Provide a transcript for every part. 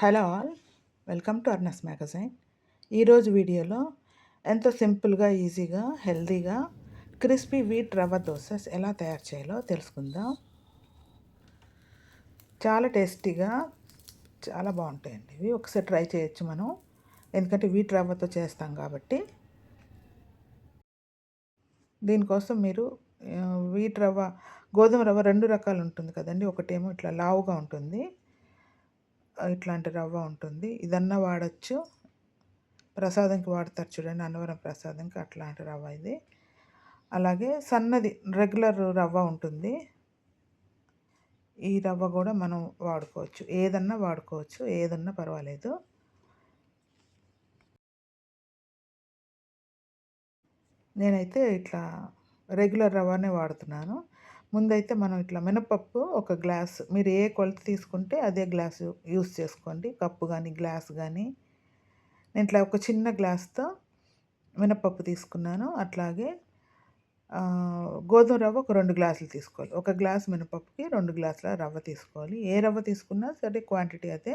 Hello all welcome to అర్నస్ magazine. ఈరోజు వీడియోలో ఎంతో సింపుల్గా ఈజీగా హెల్తీగా క్రిస్పీ వీట్ రవ్వ దోసెస్ ఎలా తయారు చేయాలో తెలుసుకుందాం. చాలా టేస్టీగా చాలా బాగుంటాయండి ఇవి. ఒకసారి ట్రై చేయొచ్చు మనం. ఎందుకంటే వీట్ రవ్వతో చేస్తాం కాబట్టి. దీనికోసం మీరు వీట్ రవ్వ గోధుమ రవ్వ రెండు రకాలు ఉంటుంది కదండి. ఒకటేమో ఇట్లా లావుగా ఉంటుంది. ఇట్లాంటి రవ్వ ఉంటుంది. ఇదన్నా వాడచ్చు. ప్రసాదంకి వాడతారు చూడండి అన్నవరం ప్రసాదంకి అట్లాంటి రవ్వ ఇది. అలాగే సన్నది రెగ్యులర్ రవ్వ ఉంటుంది. ఈ రవ్వ కూడా మనం వాడుకోవచ్చు. ఏదన్నా వాడుకోవచ్చు. ఏదన్నా పర్వాలేదు. నేనైతే ఇట్లా రెగ్యులర్ రవ్వనే వాడుతున్నాను. ముందైతే మనం ఇట్లా మినపప్పు ఒక గ్లాస్ మీరు ఏ కొలత తీసుకుంటే అదే గ్లాస్ యూస్ చేసుకోండి. కప్పు కానీ గ్లాస్ కానీ నేను ఇట్లా ఒక చిన్న గ్లాస్తో మినపప్పు తీసుకున్నాను. అట్లాగే గోధుమ రవ్వ ఒక రెండు గ్లాసులు తీసుకోవాలి. ఒక గ్లాస్ మినపప్పుకి రెండు గ్లాసుల రవ్వ తీసుకోవాలి. ఏ రవ్వ తీసుకున్నా సరే క్వాంటిటీ అయితే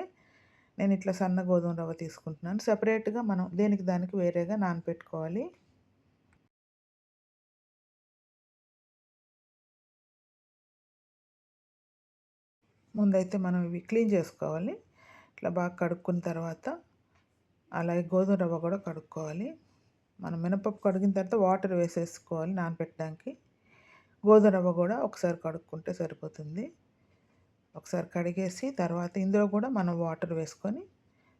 నేను ఇట్లా సన్న గోధుమ రవ్వ తీసుకుంటున్నాను. సపరేట్గా మనం దేనికి దానికి వేరేగా నానపెట్టుకోవాలి. ముందైతే మనం ఇవి క్లీన్ చేసుకోవాలి. ఇట్లా బాగా కడుక్కున్న తర్వాత అలాగే గోధుమ రవ్వ కూడా కడుక్కోవాలి. మనం మినపప్పు కడిగిన తర్వాత వాటర్ వేసేసుకోవాలి నానపెట్టడానికి. గోధుమ రవ్వ కూడా ఒకసారి కడుక్కుంటే సరిపోతుంది. ఒకసారి కడిగేసి తర్వాత ఇందులో కూడా మనం వాటర్ వేసుకొని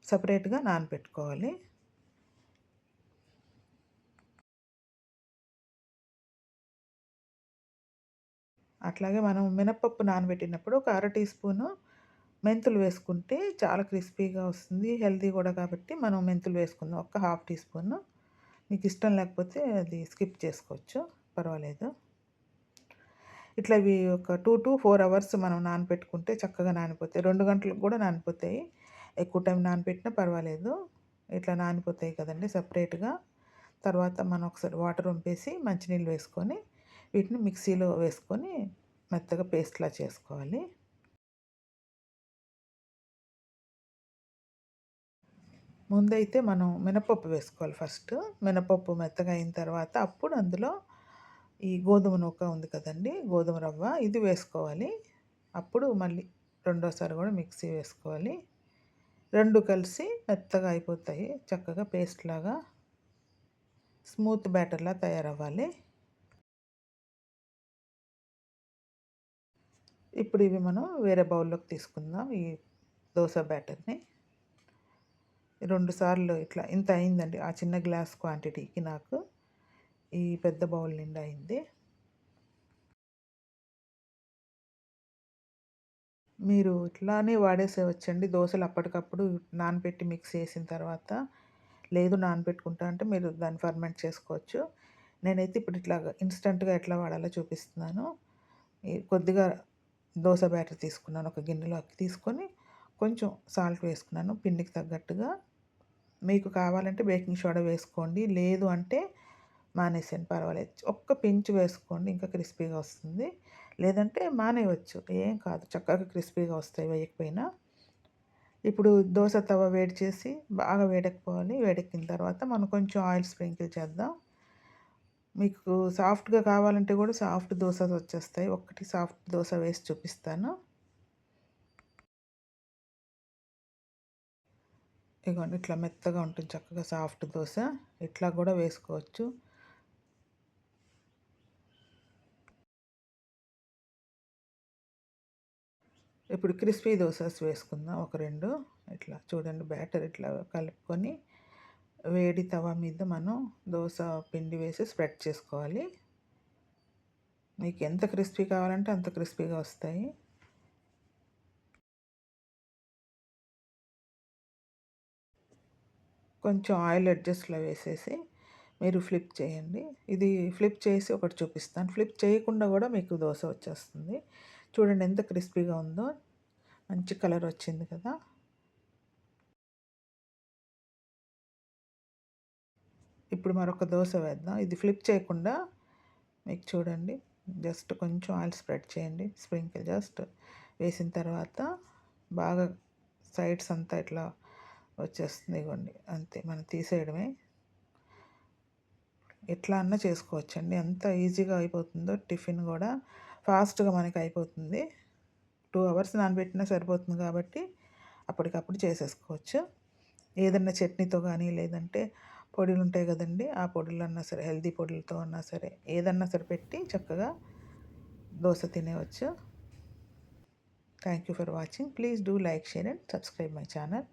సపరేట్గా నానపెట్టుకోవాలి. అట్లాగే మనం మినపప్పు నానబెట్టినప్పుడు ఒక అర టీ స్పూను మెంతులు వేసుకుంటే చాలా క్రిస్పీగా వస్తుంది హెల్తీ కూడా కాబట్టి మనం మెంతులు వేసుకుందాం. ఒక హాఫ్ టీ స్పూన్. మీకు ఇష్టం లేకపోతే అది స్కిప్ చేసుకోవచ్చు పర్వాలేదు. ఇట్లా ఇవి ఒక టూ టు ఫోర్ అవర్స్ మనం నానపెట్టుకుంటే చక్కగా నానిపోతాయి. రెండు గంటలకు కూడా నానిపోతాయి. ఎక్కువ టైం నానపెట్టినా పర్వాలేదు. ఇట్లా నానిపోతాయి కదండి సపరేట్గా. తర్వాత మనం ఒకసారి వాటర్ వంపేసి మంచినీళ్ళు వేసుకొని వీటిని మిక్సీలో వేసుకొని మెత్తగా పేస్ట్లా చేసుకోవాలి. ముందైతే మనం మినపప్పు వేసుకోవాలి ఫస్ట్. మినపప్పు మెత్తగా అయిన తర్వాత అప్పుడు అందులో ఈ గోధుమ నూక ఉంది కదండి గోధుమ రవ్వ ఇది వేసుకోవాలి. అప్పుడు మళ్ళీ రెండోసారి కూడా మిక్సీ వేసుకోవాలి. రెండు కలిసి మెత్తగా అయిపోతాయి చక్కగా పేస్ట్ లాగా స్మూత్ బ్యాటర్లా తయారవ్వాలి. ఇప్పుడు ఇవి మనం వేరే బౌల్లోకి తీసుకుందాం. ఈ దోశ బ్యాటర్ని. రెండు సార్లు ఇట్లా ఇంత అయిందండి. ఆ చిన్న గ్లాస్ క్వాంటిటీకి నాకు ఈ పెద్ద బౌల్ నిండా అయింది. మీరు ఇట్లానే వాడేసేవచ్చండి దోశలు అప్పటికప్పుడు నానబెట్టి మిక్స్ చేసిన తర్వాత లేదు నానబెట్టుకుంటా అంటే మీరు దాన్ని ఫర్మెంట్ చేసుకోవచ్చు. నేనైతే ఇప్పుడు ఇట్లా ఇన్స్టెంట్గా ఎట్లా వాడాలో చూపిస్తున్నాను. కొద్దిగా దోశ బ్యాటర్ తీసుకున్నాను ఒక గిన్నెలో అక్కి తీసుకొని కొంచెం సాల్ట్ వేసుకున్నాను పిండికి తగ్గట్టుగా. మీకు కావాలంటే బేకింగ్ సోడా వేసుకోండి లేదు అంటే మానేసాను పర్వాలేదు. ఒక్క పించు వేసుకోండి ఇంకా క్రిస్పీగా వస్తుంది. లేదంటే మానేయవచ్చు ఏం కాదు చక్కగా క్రిస్పీగా వస్తాయి వేయకపోయినా. ఇప్పుడు దోశ తవ వేడి చేసి బాగా వేడెక్కిపోవాలి వేడెక్కిన తర్వాత మనం కొంచెం ఆయిల్ స్ప్రింకిల్ చేద్దాం. మీకు సాఫ్ట్గా కావాలంటే కూడా సాఫ్ట్ దోశ వచ్చేస్తాయి. ఒక్కటి సాఫ్ట్ దోశ వేసి చూపిస్తాను. ఇగోండి ఇట్లా మెత్తగా ఉంటుంది. చక్కగా సాఫ్ట్ దోశ ఇట్లా కూడా వేసుకోవచ్చు. ఇప్పుడు క్రిస్పీ దోశస్ వేసుకుందాం. ఒక రెండు. ఇట్లా చూడండి బ్యాటర్ ఇట్లా కలుపుకొని వేడి తవ మీద మనం దోశ పిండి వేసి స్ప్రెడ్ చేసుకోవాలి. మీకు ఎంత క్రిస్పీ కావాలంటే అంత క్రిస్పీగా వస్తాయి. కొంచెం ఆయిల్ అడ్జస్ట్లో వేసేసి మీరు ఫ్లిప్ చేయండి. ఇది ఫ్లిప్ చేసి ఒకటి చూపిస్తాను. ఫ్లిప్ చేయకుండా కూడా మీకు దోశ వచ్చేస్తుంది. చూడండి ఎంత క్రిస్పీగా ఉందో. మంచి కలర్ వచ్చింది కదా. ఇప్పుడు మరొక దోశ వేద్దాం. ఇది ఫ్లిప్ చేయకుండా మీకు చూడండి. జస్ట్ కొంచెం ఆయిల్ స్ప్రెడ్ చేయండి. స్ప్రింకిల్ జస్ట్ వేసిన తర్వాత బాగా సైడ్స్ అంతా ఇట్లా వచ్చేస్తుంది ఇవ్వండి అంతే మనం తీసేయడమే. ఎట్లా అన్నా చేసుకోవచ్చండి. ఎంత ఈజీగా అయిపోతుందో టిఫిన్ కూడా ఫాస్ట్గా మనకి అయిపోతుంది. టూ అవర్స్ నానబెట్టినా సరిపోతుంది కాబట్టి అప్పటికప్పుడు చేసేసుకోవచ్చు. ఏదన్నా చట్నీతో కానీ లేదంటే పొడులు ఉంటాయి కదండి ఆ పొడులు అన్నా సరే హెల్దీ పొడులతో అన్నా సరే ఏదన్నా సరే పెట్టి చక్కగా dosa తినేవచ్చు thank you for watching please do like share and subscribe my channel